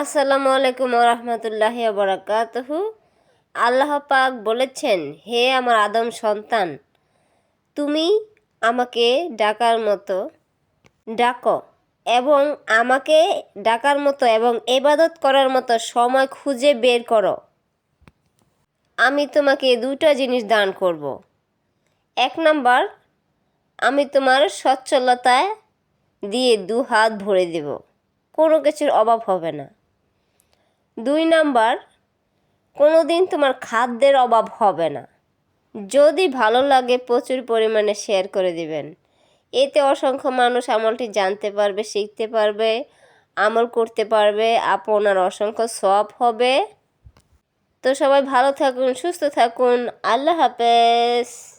আসসালামু আলাইকুম রহমতুল্লাহ বরাকাতহু আল্লাহ পাক বলেছেন, হে আমার আদম সন্তান, তুমি আমাকে ডাকার মতো ডাকো এবং আমাকে ডাকার মতো এবং এবাদত করার মতো সময় খুঁজে বের করো। আমি তোমাকে দুটো জিনিস দান করব। এক নাম্বার, আমি তোমার সচ্ছলতায় দিয়ে দু হাত ভরে দেব। কোনো কিছুর অভাব হবে না। দুই নাম্বার কোনো দিন তোমার খাদ্যের অভাব হবে না। যদি ভালো লাগে, প্রচুর পরিমাণে শেয়ার করে দিবেন। এতে অসংখ্য মানুষ আমলটি জানতে পারবে, শিখতে পারবে, আমল করতে পারবে, আপনার অসংখ্য সব হবে। তো সবাই ভালো থাকুন, সুস্থ থাকুন। আল্লাহ হাফেজ।